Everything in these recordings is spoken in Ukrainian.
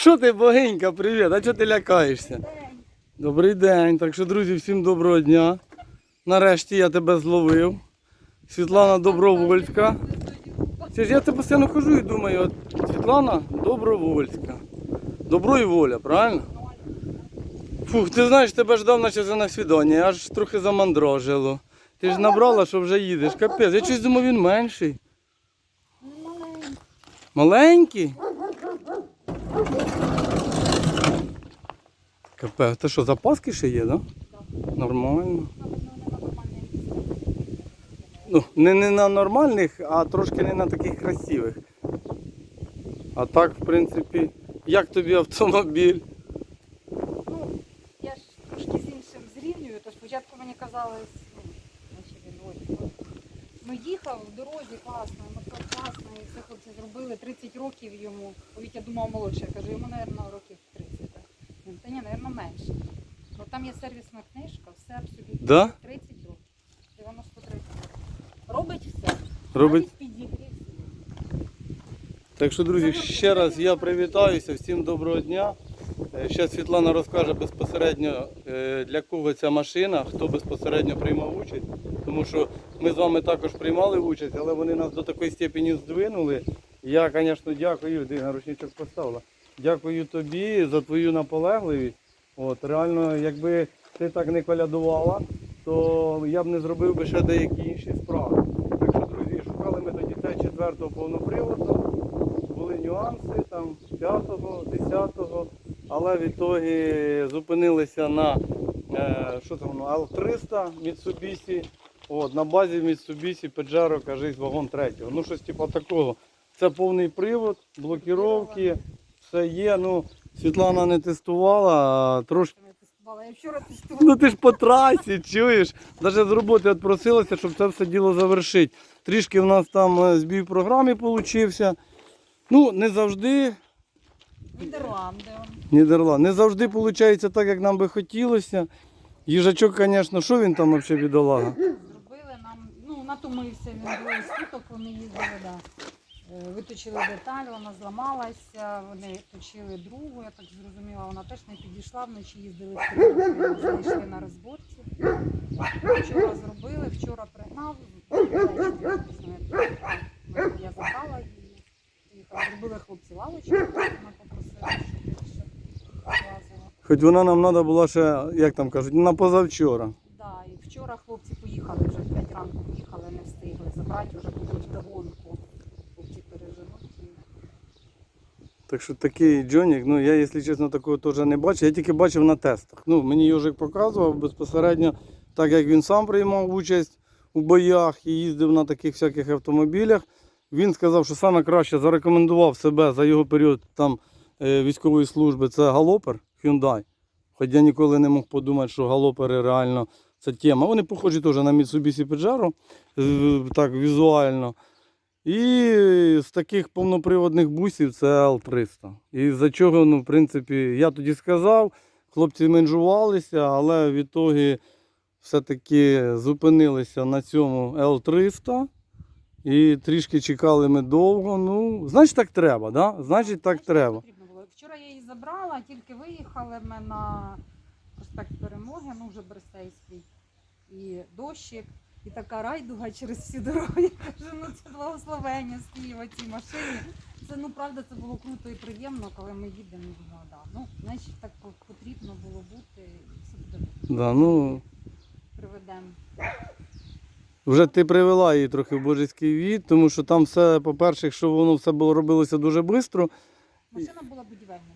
Що ти, богинька, привіт? А чого ти лякаєшся? Добрий день. Так що, друзі, всім доброго дня. Нарешті я тебе зловив. Світлана Добровольська. Це ж я тебе постійно хожу і думаю, от Світлана Добровольська. Добро і воля, правильно? Фух, ти знаєш, тебе ждав наче за на свідання, аж трохи замандрожило. Ти ж набрала, що вже їдеш. Капець, я щось думав, він менший. Маленький. Маленький? Капець, ти що, запаски ще є, так? Да? Нормально. Ну, не, не на нормальних, а трошки не на таких красивих. А так, в принципі, як тобі автомобіль? Ну, я ж трошки з іншим зрівнюю, то спочатку мені казалось, ну. Ну їхав в дорозі класно, мотор класно, все хлопці зробили 30 років йому. Навіть я думав молодше, я кажу, йому, мабуть, років 30. Та ні, мабуть, менше. Ну там є сервісна книжка, все абсолютно. Да? 30 років. 93 років. Робить все. Робить. Навіть підігрів. Так що, друзі, ще раз я привітаюся, всім доброго дня. Зараз Світлана розкаже безпосередньо е, для кого ця машина, хто безпосередньо приймав участь. Тому що ми з вами також приймали участь, але вони нас до такої степені здвинули. Я, звісно, дякую, ти на ручничок поставила. Дякую тобі за твою наполегливість. От, реально, якби ти так не колядувала, то я б не зробив би ще деякі інші справи. Так що, друзі, шукали ми тоді те четвертого повноприводу були нюанси там 5-го, 10-го, але в ітогі зупинилися на е, що там, L300 Mitsubishi, от, на базі Mitsubishi Pajero, кажись, вагон третього. Ну щось типу такого. Це повний привод, блокіровки, все є. Ну, Світлана не тестувала, а трошки. Я тестувала. Я вчора тестувала. Ну ти ж по трасі, чуєш? Навіть з роботи відпросилася, щоб це все діло завершити. Трішки в нас там е, збій в програмі получився. Ну, не завжди, Нідерланди. Нідерланд, не завжди виходить так, як нам би хотілося. Їжачок, звісно, що він там взагалі бідолага? Зробили нам, ну, натомився він двоє суток, вони їздили, да. Е, Виточили деталь, вона зламалася, вони точили другу, я так зрозуміла, вона теж не підійшла, вночі їздили знайшли на розборці. Вчора зробили, вчора пригнав, я забрала її, зробили хлопці лавочку, вона попросила, щоб ще влазила. Хоч вона нам треба була ще, як там кажуть, на позавчора. Да, і вчора хлопці поїхали вже в 5 ранку поїхали, не встигли забрати, вже будуть вдогонку. Хлопці переженуть. і- Так що такий Джонік, ну я, якщо чесно, такого теж не бачив. Я тільки бачив на тестах. Ну, мені Йожик показував безпосередньо, так як він сам приймав участь у боях і їздив на таких всяких автомобілях. Він сказав, що саме краще зарекомендував себе за його період там е, військової служби. Це галопер Hyundai. Хоч я ніколи не мог подумати, що галопери реально це тема. Вони похожі теж на Mitsubishi Pajero, так візуально. І з таких повноприводних бусів це L300. І за чого, ну, в принципі, я тоді сказав, хлопці менжувалися, але в ітогі все-таки зупинилися на цьому L300. І трішки чекали ми довго. Ну, значить так треба, да? Значить так треба. було. Вчора я її забрала, тільки виїхали ми на проспект Перемоги, ну вже Берестейський. І дощик, і така райдуга через всі дороги. Я кажу, ну це благословення з Києва цій машині. Це ну правда це було круто і приємно, коли ми їдемо. думаю, да. Ну, значить, так потрібно було бути, і все буде. Да, ну, Приведемо. вже ти привела її трохи в божеський від, тому що там все, по-перше, що воно все було робилося дуже швидко. Машина була будівельна.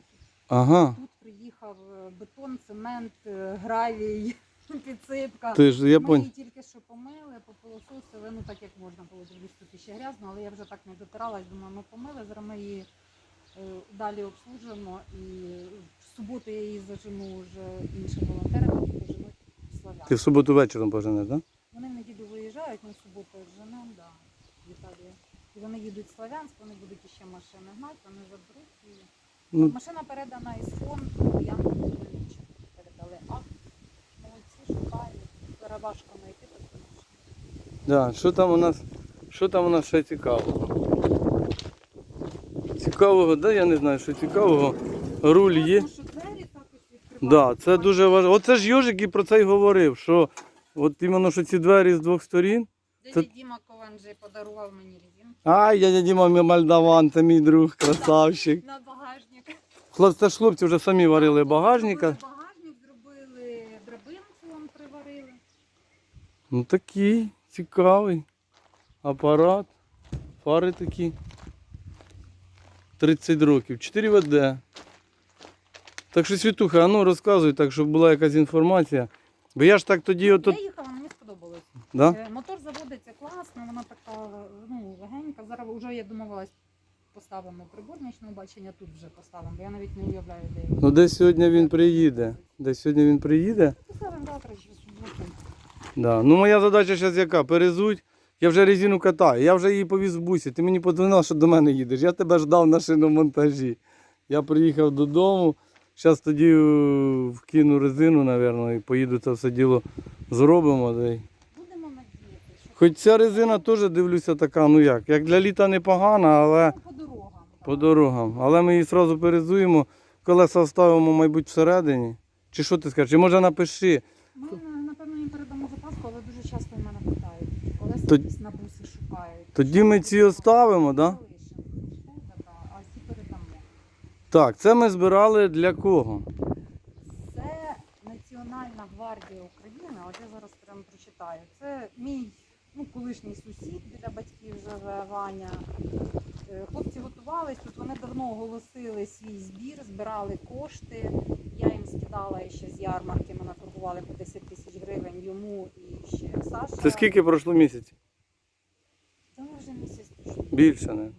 Ага. Тут приїхав е, бетон, цемент, е, гравій, підсипка. Ти ж я її тільки що помили, попилососили, так як можна було дивлюсь, тут ще грязно, але я вже так не дотиралась, думаю, ми помили, зараз ми її е, далі обслужуємо і в суботу я її зажену вже іншим волонтерам, які поженуть в Слов'янськ. Ти в суботу вечором поженеш, так? Да? Вони в неділю виїжджають, ми в суботу женемо, да, в Італію. І вони їдуть в Слов'янськ, вони будуть іще машини гнати, вони заберуть і Ну, Машина передана із фонду, я передали акт. Шукають. Зараз важко знайти таку. Да, що там у нас? Що там у нас ще цікавого? Цікавого, да, я не знаю, що цікавого. Руль є. Да, це дуже важливо. Оце ж Йожик і про це й говорив, що от іменно що ці двері з двох сторін. Дядя це- Діма Кованджи подарував мені резинку Ай, я Діма мій Мальдаван, це мій друг, красавчик. на багажник. Хлопці, це ж хлопці вже самі варили багажника. Багажник, Ну такий цікавий апарат. Фари такі. 30 років. 4 ВД. Так що Світуха, а ну розказуй так, щоб була якась інформація. Бо я ж так тоді Я отут. їхала, мені сподобалось. Да? Е, Мотор заводиться класно, вона така ну, легенька. Зараз вже я домовилась, поставимо прибор нічного бачення, тут вже поставимо, бо я навіть не уявляю, де. Ну десь сьогодні він приїде. Десь сьогодні він приїде. Поставимо завтра чи в суботу. Да. Ну моя задача зараз яка? Перезуть. Я вже резину катаю, я вже її повіз в бусі. Ти мені подзвонила, що до мене їдеш. Я тебе ждав на шиномонтажі. Я приїхав додому. Зараз тоді е, вкину резину, напевно, і поїду це все діло зробимо. Будемо надіятися, Хоч ця резина теж дивлюся така, ну як, як для літа непогана, але Ну, по дорогам. по дорогам. Але ми її одразу перезуємо, колеса вставимо, мабуть, всередині. Чи що ти скажеш? Чи може напиши? Ми на- напевно їм передамо запаску, але дуже часто в мене питають. Колеса Тоді- на буси шукають. Тоді ми ці оставимо, так? Да? Так, це ми збирали для кого? Це Національна гвардія України. От я зараз прямо прочитаю. Це мій ну, колишній сусід біля батьків живе Ваня. Е, Хлопці готувались тут. Вони давно оголосили свій збір, збирали кошти. Я їм скидала ще з ярмарки. Ми наторгували по 10 тисяч гривень йому і ще Саша. Це скільки пройшло місяців? Та ми вже місяць пройшли. Більше не.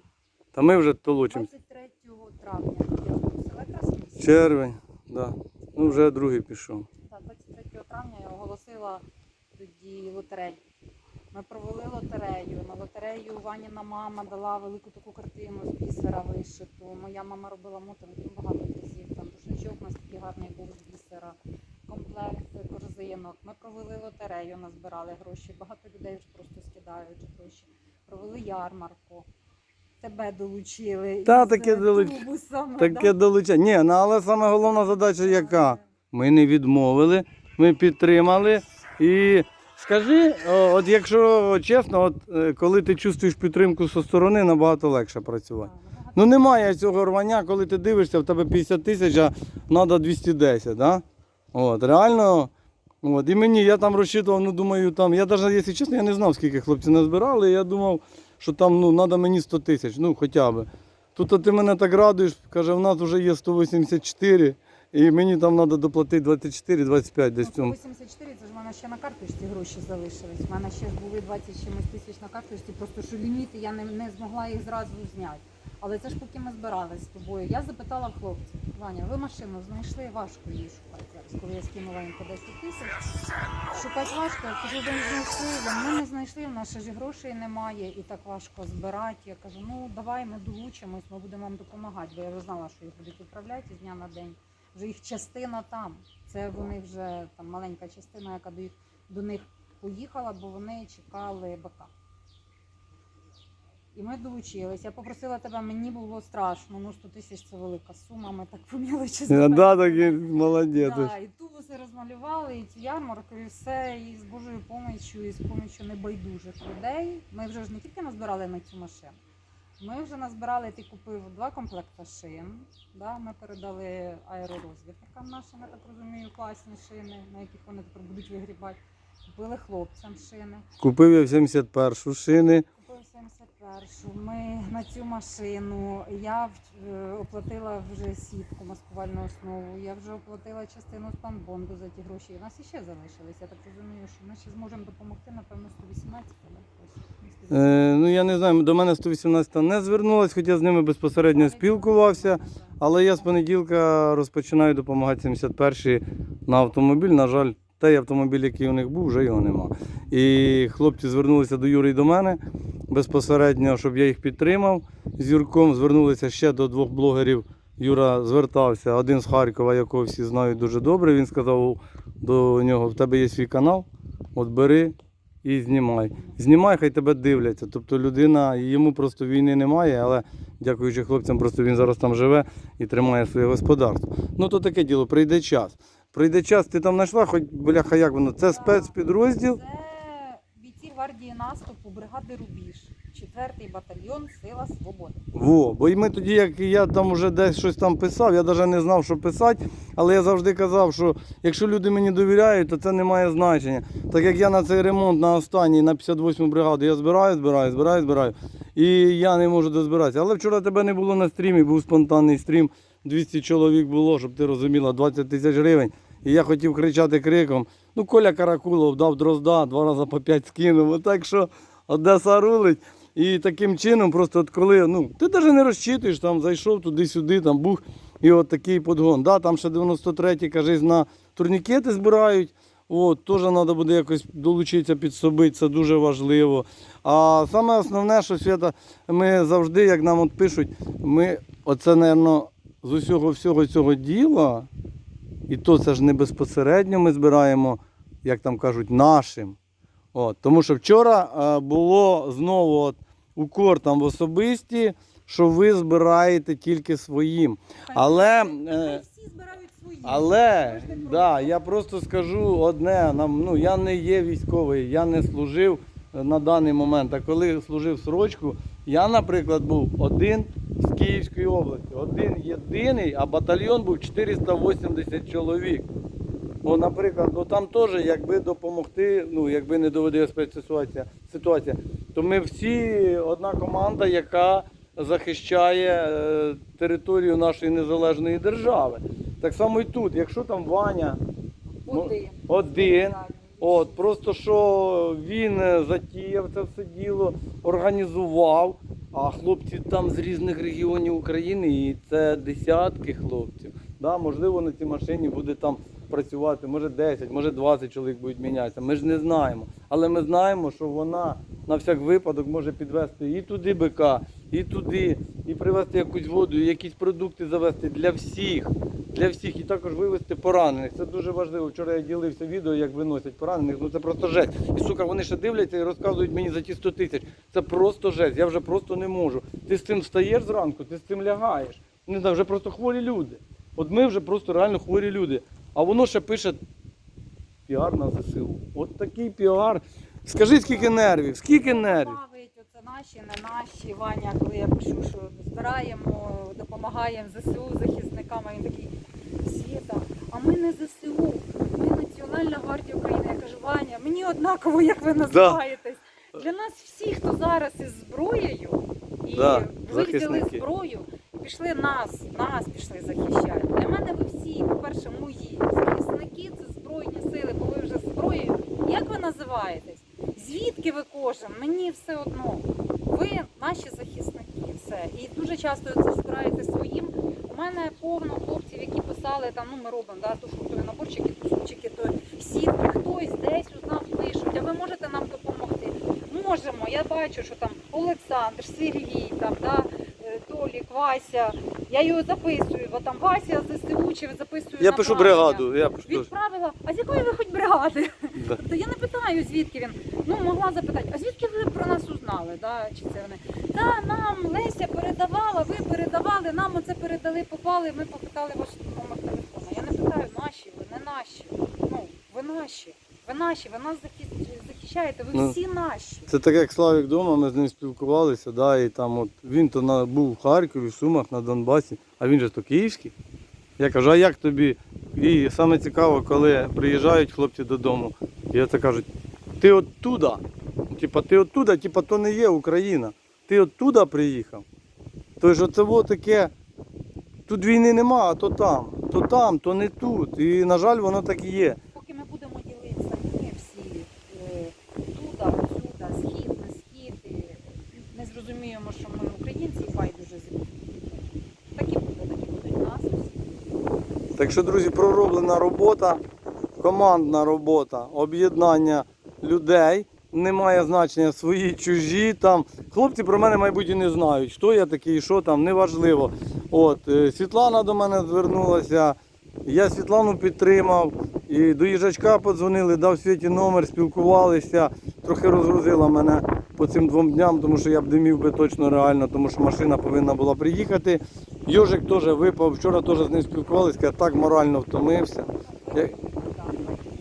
Та ми вже толочимося. 23 травня я оголосила якраз місяць. Червень, да. Ну вже другий пішов. Так, 23 травня я оголосила тоді лотерею. Ми провели лотерею. На лотерею Ваніна мама дала велику таку картину з бісера вишиту. Моя мама робила мотанки багато разів. Там рушничок у нас такий гарний був з бісера, комплект корзинок. Ми провели лотерею, назбирали гроші. Багато людей вже просто скидають гроші. Провели ярмарку. Тебе долучили. Та, таке долуч- тубусами, Таке долучення. Ні, ну але саме головна задача яка? Ми не відмовили, ми підтримали. І скажи, от якщо чесно, от е, коли ти чувствуєш підтримку зі сторони, набагато легше працювати. Ну немає цього рвання, коли ти дивишся, в тебе 50 тисяч, а треба 210, да? От, реально. От, і мені, я там розчитував, ну думаю, там, я навіть, якщо чесно, я не знав, скільки хлопці назбирали, я думав, що там ну, треба мені 100 тисяч, ну хоча б. Тут ти мене так радуєш, каже, в нас вже є 184, і мені там треба доплатити 24-25 десь в Ну, цьому. 184, це ж в мене ще на карточці гроші залишились. У мене ще ж були 20 чимось тисяч на карточці, просто що ліміти я не, не змогла їх зразу зняти. Але це ж поки ми збирались з тобою. Я запитала в хлопців, Ваня, ви машину знайшли, важко її шукати зараз, коли я скинула їм по 10 тисяч. Шукати важко, я кажу, ви не знайшли, «Да ми не знайшли, в нас ще ж грошей немає і так важко збирати. Я кажу, ну давай ми долучимось, ми будемо вам допомагати, бо я вже знала, що їх будуть відправляти з дня на день. Вже їх частина там. Це вони вже там маленька частина, яка до, їх, до них поїхала, бо вони чекали БК. І ми долучились. Я попросила тебе, мені було страшно. Ну 100 тисяч це велика сума. Ми так по мілочі Я, да, такий молодець. Да, і тубуси розмалювали, і цю ярмарку, і все, і з Божою поміччю, і з поміччю небайдужих людей. Ми вже ж не тільки назбирали на цю машину. Ми вже назбирали, ти купив два комплекти шин. Да? Ми передали аеророзвідникам нашим, я так розумію, класні шини, на яких вони тепер будуть вигрібати. Купили хлопцям шини. Купив я в 71-шу шини. Купив 71-шу. Ми на цю машину. Я е, оплатила вже сітку маскувальну основу. Я вже оплатила частину спанбонду за ті гроші. У нас іще залишилися. Я так розумію, що ми ще зможемо допомогти, напевно, 118 да? Е, ну я не знаю, до мене 118 не звернулась, хоча з ними безпосередньо спілкувався. Але я з понеділка розпочинаю допомагати 71-й на автомобіль. На жаль, той автомобіль, який у них був, вже його нема. І хлопці звернулися до Юри і до мене безпосередньо, щоб я їх підтримав. З Юрком звернулися ще до двох блогерів. Юра звертався, один з Харкова, якого всі знають дуже добре. Він сказав до нього: в тебе є свій канал, от бери і знімай. Знімай, хай тебе дивляться. Тобто людина, йому просто війни немає, але дякуючи хлопцям, просто він зараз там живе і тримає своє господарство. Ну то таке діло, прийде час. Прийде час, ти там знайшла, хоч бляха, як воно? Це спецпідрозділ. Це бійці гвардії наступу, бригади Рубіж, 4-й батальйон Сила Свободи. Во, бо й ми тоді, як я там вже десь щось там писав, я навіть не знав, що писати, але я завжди казав, що якщо люди мені довіряють, то це не має значення. Так як я на цей ремонт на останній, на 58-му бригаду, я збираю, збираю, збираю, збираю. І я не можу дозбиратися. Але вчора тебе не було на стрімі, був спонтанний стрім, 200 чоловік було, щоб ти розуміла, 20 тисяч гривень. І я хотів кричати криком. Ну, Коля Каракулов дав дрозда, два рази по 5 скинув. Отак що Одеса рулить. І таким чином, просто от коли, ну, ти навіть не розчитуєш, там зайшов туди-сюди, там бух, і от такий подгон. Да, там ще 93-й, кажись, на турнікети збирають. От, теж треба буде якось долучитися, підсобити, це дуже важливо. А саме основне, що Свята, ми завжди, як нам от пишуть, ми оце, мабуть, з усього всього цього діла, і то це ж не безпосередньо ми збираємо, як там кажуть, нашим. От, тому що вчора е, було знову от, укор там в особисті, що ви збираєте тільки своїм. Але, е, всі збирають свої. але да, я просто скажу одне: нам, ну, я не є військовий, я не служив е, на даний момент. А коли служив срочку, я, наприклад, був один з Київської області, один єдиний, а батальйон був 480 чоловік. Ну, наприклад, ну там теж, якби допомогти, ну якби не доводила спецситуація, ситуація, то ми всі одна команда, яка захищає е, територію нашої незалежної держави. Так само і тут, якщо там Ваня ну, Один. от просто що він е, затіяв це все діло, організував, а хлопці там з різних регіонів України, і це десятки хлопців. Да, можливо, на цій машині буде там працювати, може 10, може 20 чоловік будуть мінятися. Ми ж не знаємо. Але ми знаємо, що вона на всяк випадок може підвести і туди бика, і туди, і привезти якусь воду, і якісь продукти завести для всіх. Для всіх і також вивезти поранених. Це дуже важливо. Вчора я ділився відео, як виносять поранених. Ну це просто жесть. І сука, вони ще дивляться і розказують мені за ті 100 тисяч. Це просто жесть. Я вже просто не можу. Ти з цим встаєш зранку, ти з цим лягаєш. Не знаю, вже просто хворі люди. От ми вже просто реально хворі люди. А воно ще пише піар на ЗСУ. От такий піар. Скажи, скільки нервів, скільки нервів. Оце наші, не наші. Ваня, коли я пишу, що збираємо, допомагаємо ЗСУ захисникам, а він такий Світа, а ми не ЗСУ, ми Національна гвардія України. Я кажу, Ваня, мені однаково, як ви називаєтесь. Для нас всі, хто зараз із зброєю і Да, захисники. зброю, пішли нас, нас пішли захищати. Для мене ви всі, по-перше, мої захисники, це збройні сили, бо ви вже зброєю. Як ви називаєтесь? Звідки ви кожен? Мені все одно. Ви наші захисники, все. І дуже часто це збираєте своїм. У мене повно хлопців, які писали там, ну ми робимо, да, то фруктові наборчики, супчики, то сітки, хтось десь узнав, пишуть, а ви можете нам допомогти? Можемо. Я бачу, що там Олександр, Сергій, там, да, Толік, Вася. Я його записую, бо там Вася ЗСУ чи записую. Я пишу бригаду. Я пишу. Відправила, а з якої ви хоч бригади? Да. Тобто я не питаю, звідки він. Ну, могла запитати, а звідки ви про нас узнали? Да? Чи це вони? Та нам Леся передавала, ви передавали, нам оце передали, попали, ми попитали ваш номер телефону. Я не питаю, наші ви, не наші. Ну, ви наші. Ви наші, ви нас захи- захищаєте, ви Ну, всі наші. Це так як Славік вдома, ми з ним спілкувалися, да, і там от він то на, був в Харкові, в Сумах, на Донбасі, а він же то київський. Я кажу, а як тобі? І саме цікаво, коли приїжджають хлопці додому, і оце кажуть, ти оттуда, Типа ти оттуда, типа то не є Україна. Ти оттуда приїхав. Тож оце таке. Тут війни нема, а то там. То там, то не тут. І, на жаль, воно так і є. Поки ми будемо ділитися, ми всі е, туда, отсюда, схід, не схід, і не зрозуміємо, що ми українці і байдуже звідки. Так і буде, так і будуть нас усі. Так що, друзі, пророблена робота, командна робота, об'єднання людей. Немає значення свої, чужі там. Хлопці про мене, мабуть, не знають, хто я такий, що там, неважливо. От, е, Світлана до мене звернулася, я Світлану підтримав, і до їжачка подзвонили, дав світі номер, спілкувалися, трохи розгрузила мене по цим двом дням, тому що я б димів би точно реально, тому що машина повинна була приїхати. Йожик теж випав, вчора теж з ним спілкувалися, я так морально втомився. Я,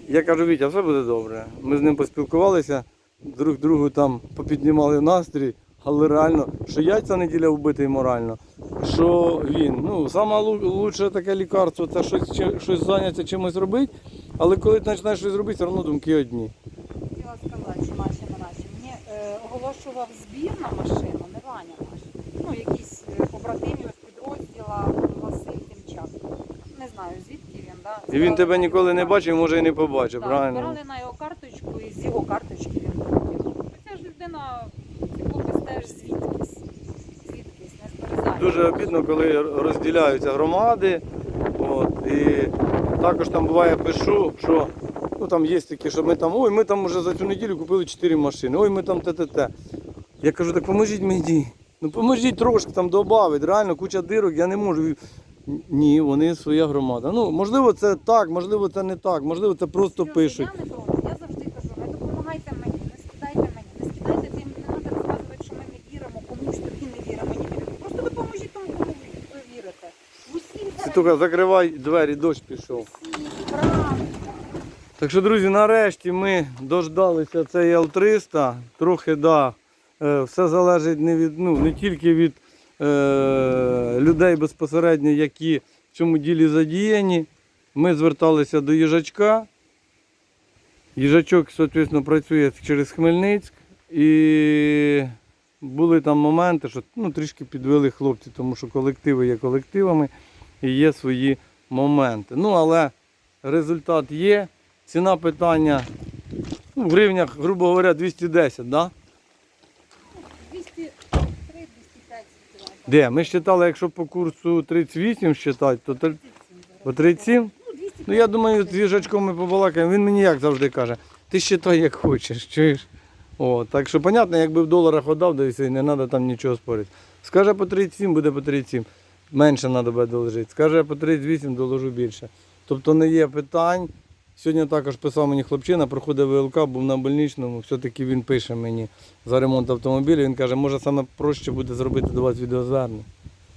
я кажу, Вітя, все буде добре. Ми з ним поспілкувалися, друг другу там попіднімали настрій, але реально, що яйця неділя вбитий морально, що він. Ну, саме таке лікарство це щось, щось зайнятися чимось робити, але коли ти починаєш щось робити, все одно думки одні. Мені е, оголошував збір на машину, не Ваня наш. Ну, якийсь е, побратимів з підрозділа Василь Тимчак. Не знаю, звідки він, да? І він тебе ніколи не бачив, може і не побачив, Так, правильно? збирали на його карточку і з його карточки він платив. Ця ж людина, хлопець теж звідкись. Звідкись, не спорізає. Дуже обідно, коли розділяються громади. От, і також там буває пишу, що ну, там є такі, що ми там, ой, ми там вже за цю неділю купили 4 машини, ой, ми там те-те-те. Я кажу, так поможіть мені. Ну поможіть трошки там додати, реально куча дирок, я не можу. Ні, вони своя громада. Ну, можливо, це так, можливо, це не так, можливо, це просто Серйозно, пишуть. Я не проти. Я завжди кажу, не допомагайте мені, не скидайте мені, не скидайте тим, не треба розказувати, що ми не віримо, комусь тобі не віримо, не віримо. Просто допоможіть тому, кому ви- вірите. Усім тільки закривай двері, дощ пішов. Так що, друзі, нарешті ми дождалися цей Л-300. Трохи, да, е, все залежить не, від, ну, не тільки від людей безпосередньо, які в цьому ділі задіяні. Ми зверталися до їжачка. Їжачок, соответственно, працює через Хмельницьк. І були там моменти, що ну, трішки підвели хлопці, тому що колективи є колективами і є свої моменти. Ну, але результат є. Ціна питання ну, в гривнях, грубо говоря, 210, да? Де? Ми вважали, якщо по курсу 38 вважати, то тр- по 37. Ну, 205. Я думаю, з їжачком ми побалакаємо. Він мені як завжди каже, ти считай як хочеш, чуєш? О, так що, понятно, якби в доларах віддав, да і не треба там нічого спорити. Скаже по 37, буде по 37. Менше треба буде доложити. Скаже по 38, доложу більше. Тобто не є питань. Сьогодні також писав мені хлопчина, проходив ВЛК, був на больничному. Все-таки він пише мені за ремонт автомобіля. Він каже, може саме проще буде зробити до вас відеозвернення.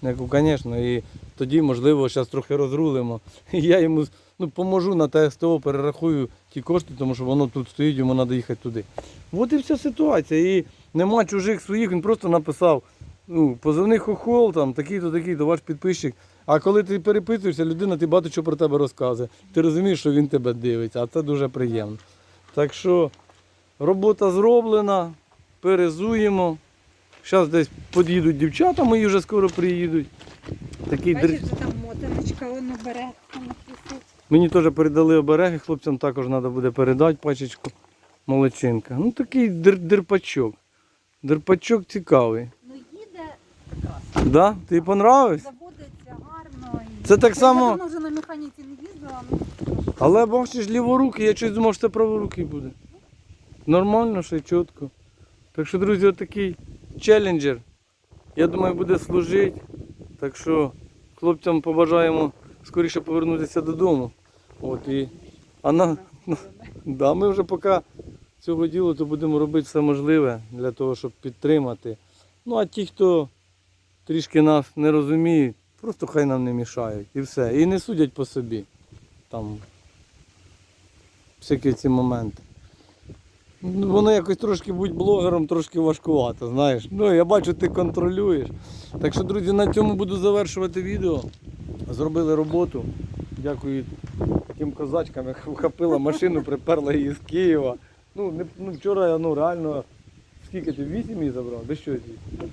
Я кажу, звісно, і тоді, можливо, зараз трохи розрулимо. І я йому ну, поможу на ТСТО, перерахую ті кошти, тому що воно тут стоїть, йому треба їхати туди. От і вся ситуація. І нема чужих своїх, він просто написав, ну, позивний хохол, там, такий-то, такий-то, ваш підписчик. А коли ти переписуєшся, людина ти багато чого про тебе розказує. Ти розумієш, що він тебе дивиться, а це дуже приємно. Так що робота зроблена, перезуємо. Зараз десь під'їдуть дівчата, мої вже скоро приїдуть. Такий Бачиш, що там мотаночка, воно бере. Мені теж передали обереги, хлопцям також треба буде передати пачечку. Молодчинка. Ну такий дир- дирпачок. Дирпачок цікавий. Ну їде. Да? Тобі понравився? Це так Я само- давно вже на механіці не їздила, ну Але бачиш, ліворукий, я щось думав, що це праворукий буде. Нормально, ще чітко. Так що, друзі, отакий челленджер. Я думаю, буде служити. Так що хлопцям побажаємо скоріше повернутися додому. От, і... А на... да, ми вже поки цього ділу, то будемо робити все можливе для того, щоб підтримати. Ну а ті, хто трішки нас не розуміють, просто хай нам не мішають. І все. І не судять по собі. Там всякі ці моменти. Ну, Воно якось трошки бути блогером трошки важкувато, знаєш. Ну, я бачу, ти контролюєш. Так що, друзі, на цьому буду завершувати відео. Зробили роботу. Дякую таким козачкам, як вхопила машину, приперла її з Києва. Ну, не, ну вчора ну, реально скільки ти? Вісім її забрав? Без що? Ну.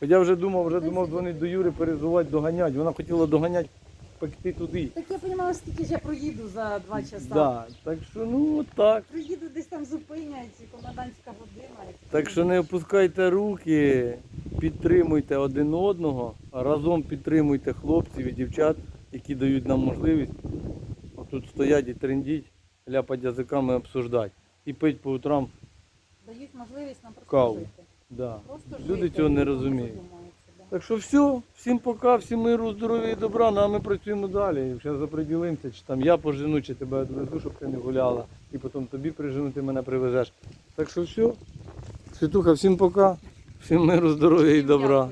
Хоча вже думав, вже думав дзвонити до Юри, перезувати, доганяти. Вона хотіла доганяти, пекти туди. Так я розумію, скільки ж я проїду за два часа. Да. Так що ну так. Приїду десь там зупинять, і комендантська година. Так що не опускайте руки, підтримуйте один одного, а разом підтримуйте хлопців і дівчат, які дають нам можливість отут стоять і трендіть, ляпать язиками обсуждати. І пить по утрам. Дають можливість нам Каву. Да. Люди жити, цього не розуміють. Так що все, всім пока, всім миру, здоров'я і добра, ну а ми працюємо далі. Зараз заприділимося, чи там я пожену, чи тебе відвезу, щоб ти не гуляла, і потім тобі прижену, ти мене привезеш. Так що все. Світуха, всім пока, всім миру, здоров'я і добра.